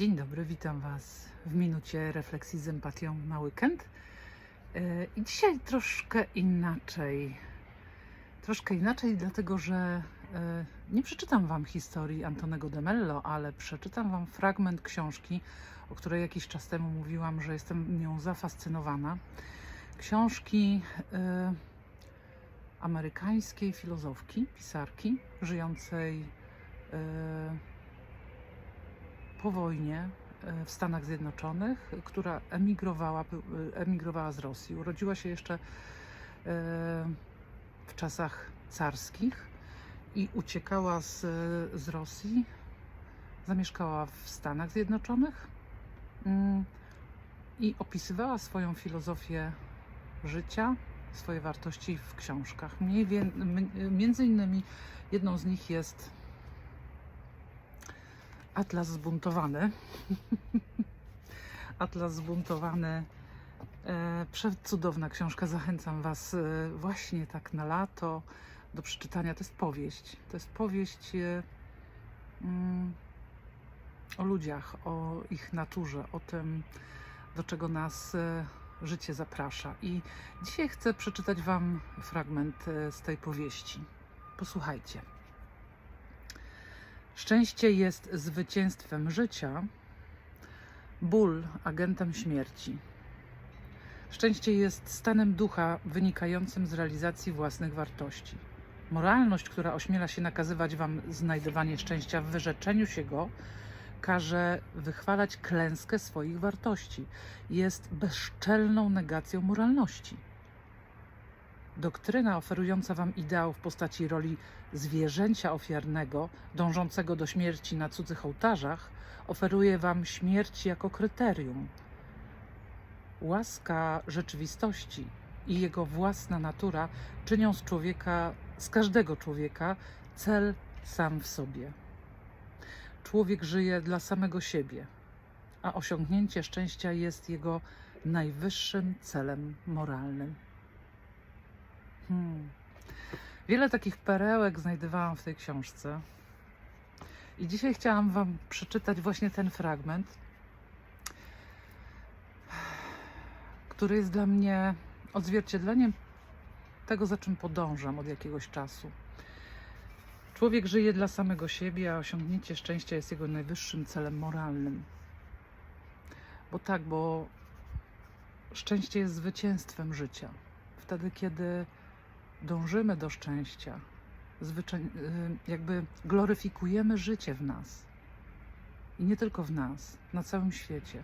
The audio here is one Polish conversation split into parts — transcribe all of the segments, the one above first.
Dzień dobry, witam Was w minucie refleksji z empatią na weekend. E, I dzisiaj troszkę inaczej. Troszkę inaczej, dlatego że e, nie przeczytam Wam historii Antonego de Mello, ale przeczytam Wam fragment książki, o której jakiś czas temu mówiłam, że jestem nią zafascynowana. Książki e, amerykańskiej filozofki, pisarki, żyjącej po wojnie e, w Stanach Zjednoczonych, która emigrowała, by- emigrowała z Rosji. Urodziła się jeszcze e, w czasach carskich i uciekała z, z Rosji. Zamieszkała w Stanach Zjednoczonych mm, i opisywała swoją filozofię życia, swoje wartości w książkach. Mniej między innymi jedną z nich jest Atlas zbuntowany. Atlas zbuntowany. E, przecudowna książka. Zachęcam Was e, właśnie tak na lato do przeczytania. To jest powieść. To jest powieść e, mm, o ludziach, o ich naturze, o tym, do czego nas życie zaprasza. I dzisiaj chcę przeczytać Wam fragment z tej powieści. Posłuchajcie. Szczęście jest zwycięstwem życia, ból agentem śmierci. Szczęście jest stanem ducha wynikającym z realizacji własnych wartości. Moralność, która ośmiela się nakazywać wam znajdywanie szczęścia w wyrzeczeniu się go, każe wychwalać klęskę swoich wartości. Jest bezczelną negacją moralności. Doktryna oferująca wam ideał w postaci roli zwierzęcia ofiarnego, dążącego do śmierci na cudzych ołtarzach, oferuje wam śmierć jako kryterium. Łaska rzeczywistości i jego własna natura czynią z człowieka, z każdego człowieka, cel sam w sobie. Człowiek żyje dla samego siebie, a osiągnięcie szczęścia jest jego najwyższym celem moralnym. Hmm. Wiele takich perełek znajdowałam w tej książce. I dzisiaj chciałam Wam przeczytać właśnie ten fragment, który jest dla mnie odzwierciedleniem tego, za czym podążam od jakiegoś czasu. Człowiek żyje dla samego siebie, a osiągnięcie szczęścia jest jego najwyższym celem moralnym. Bo tak, bo szczęście jest zwycięstwem życia. Wtedy, kiedy dążymy do szczęścia, y, jakby gloryfikujemy życie w nas. I nie tylko w nas, na całym świecie.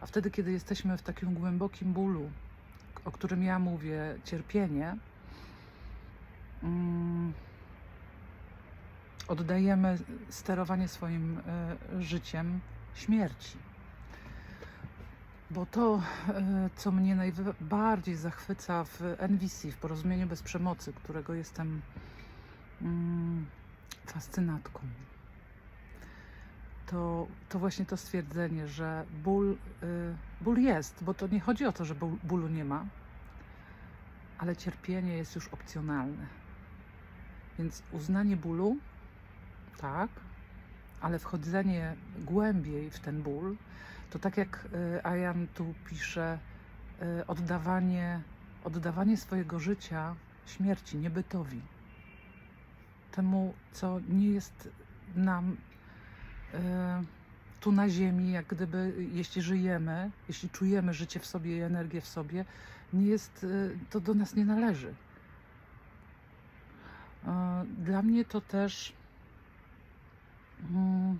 A wtedy, kiedy jesteśmy w takim głębokim bólu, o którym ja mówię, cierpienie, mm, oddajemy sterowanie swoim y, życiem śmierci. Bo to, e, co mnie najbardziej zachwyca w NVC, w Porozumieniu Bez Przemocy, którego jestem mm, fascynatką, to, to właśnie to stwierdzenie, że ból, y, ból jest, bo to nie chodzi o to, że ból, bólu nie ma, ale cierpienie jest już opcjonalne. Więc uznanie bólu, tak, ale wchodzenie głębiej w ten ból, to tak jak y, Ayan tu pisze, y, oddawanie, oddawanie swojego życia śmierci, niebytowi. Temu, co nie jest nam y, tu na ziemi, jak gdyby, jeśli żyjemy, jeśli czujemy życie w sobie i energię w sobie, nie jest, to do nas nie należy. Dla mnie to też mm,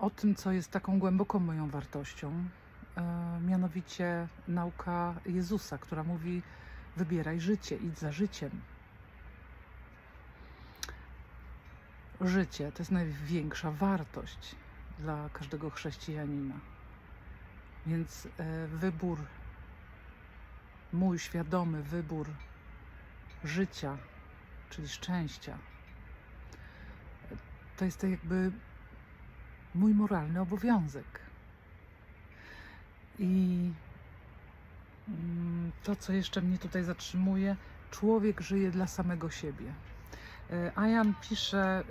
o tym, co jest taką głęboką moją wartością, e, mianowicie nauka Jezusa, która mówi: wybieraj życie, idź za życiem. Życie to jest największa wartość dla każdego chrześcijanina. Więc e, wybór, mój świadomy wybór życia, czyli szczęścia, to jest to jakby mój moralny obowiązek. I mm, to, co jeszcze mnie tutaj zatrzymuje, człowiek żyje dla samego siebie. E, Ayan pisze, e,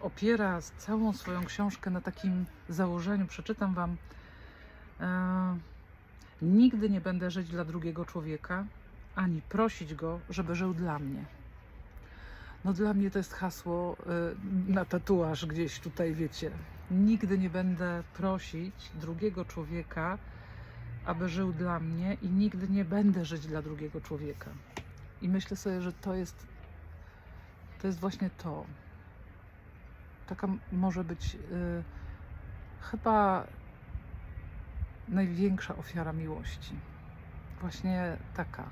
opiera całą swoją książkę na takim założeniu, przeczytam Wam. E, Nigdy nie będę żyć dla drugiego człowieka, ani prosić go, żeby żył dla mnie. No dla mnie to jest hasło na tatuaż gdzieś tutaj, wiecie. Nigdy nie będę prosić drugiego człowieka, aby żył dla mnie i nigdy nie będę żyć dla drugiego człowieka. I myślę sobie, że to jest to jest właśnie to. Taka może być y, chyba największa ofiara miłości. Właśnie taka.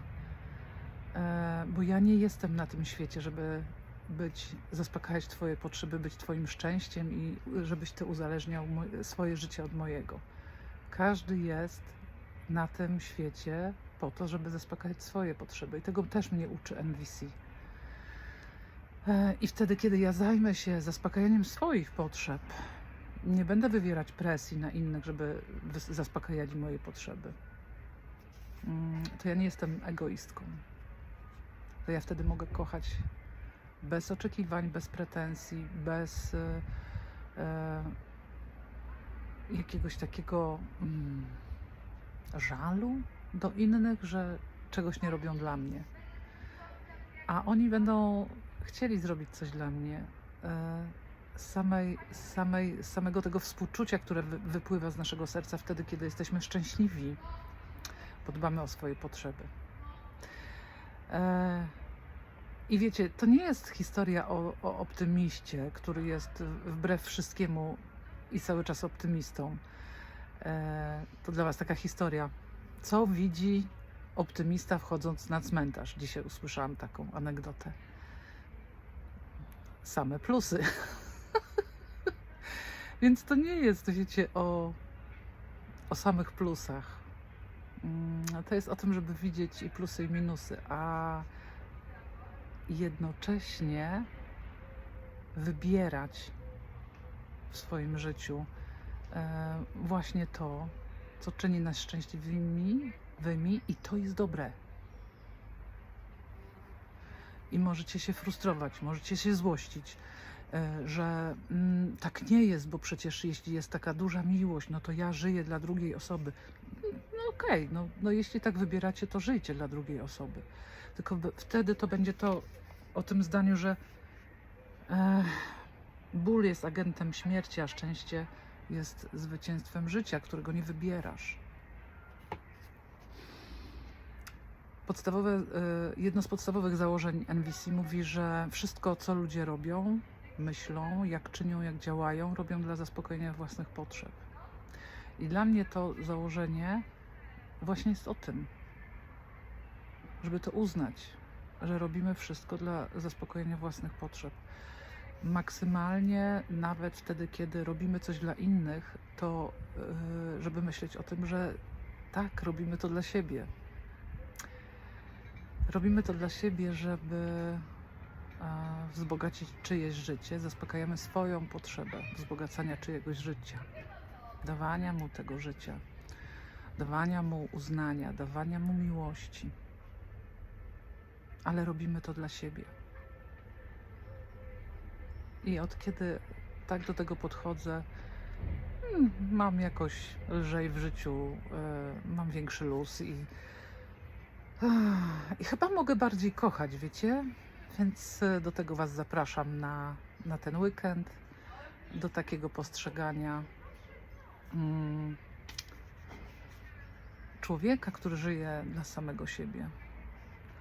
E, bo ja nie jestem na tym świecie, żeby być, zaspokajać Twoje potrzeby, być Twoim szczęściem i żebyś Ty uzależniał swoje życie od mojego. Każdy jest na tym świecie po to, żeby zaspokajać swoje potrzeby i tego też mnie uczy NVC. E, I wtedy, kiedy ja zajmę się zaspokajaniem swoich potrzeb, nie będę wywierać presji na innych, żeby zaspokajali moje potrzeby. Mm, To ja nie jestem egoistką. To ja wtedy mogę kochać bez oczekiwań, bez pretensji, bez e, e, jakiegoś takiego mm, żalu do innych, że czegoś nie robią dla mnie. A oni będą chcieli zrobić coś dla mnie. E, samej, samej, samego tego współczucia, które wy, wypływa z naszego serca wtedy, kiedy jesteśmy szczęśliwi, bo dbamy o swoje potrzeby. E, I wiecie, to nie jest historia o, o optymiście, który jest wbrew wszystkiemu i cały czas optymistą. E, to dla Was taka historia. Co widzi optymista wchodząc na cmentarz? Dzisiaj usłyszałam taką anegdotę. Same plusy. Więc to nie jest, wiecie, o, o samych plusach. Mm, To jest o tym, żeby widzieć i plusy, i minusy, a jednocześnie wybierać w swoim życiu e, właśnie to, co czyni nas szczęśliwymi wymi i to jest dobre. I możecie się frustrować, możecie się złościć, e, że mm, tak nie jest, bo przecież jeśli jest taka duża miłość, no to ja żyję dla drugiej osoby. Okej, no, no jeśli tak wybieracie, to żyjcie dla drugiej osoby. Tylko wtedy to będzie to o tym zdaniu, że e, ból jest agentem śmierci, a szczęście jest zwycięstwem życia, którego nie wybierasz. Podstawowe, e, jedno z podstawowych założeń NVC mówi, że wszystko, co ludzie robią, myślą, jak czynią, jak działają, robią dla zaspokojenia własnych potrzeb. I dla mnie to założenie właśnie jest o tym, żeby to uznać, że robimy wszystko dla zaspokojenia własnych potrzeb. Maksymalnie, nawet wtedy, kiedy robimy coś dla innych, to yy, żeby myśleć o tym, że tak, robimy to dla siebie. Robimy to dla siebie, żeby wzbogacić czyjeś życie, zaspokajamy swoją potrzebę wzbogacania czyjegoś życia, dawania mu tego życia, dawania mu uznania, dawania mu miłości. Ale robimy to dla siebie. I od kiedy tak do tego podchodzę, mm, mam jakoś lżej w życiu, e, mam większy luz i, i chyba mogę bardziej kochać, wiecie? Więc e, do tego Was zapraszam na, na ten weekend, do takiego postrzegania mm, człowieka, który żyje dla samego siebie.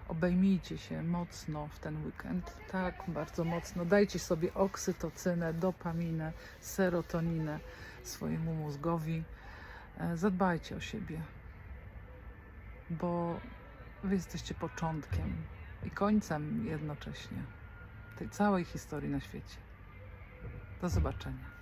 Obejmijcie się mocno w ten weekend, tak, bardzo mocno. Dajcie sobie oksytocynę, dopaminę, serotoninę swojemu mózgowi. E, Zadbajcie o siebie, bo Wy jesteście początkiem i końcem jednocześnie tej całej historii na świecie. Do zobaczenia.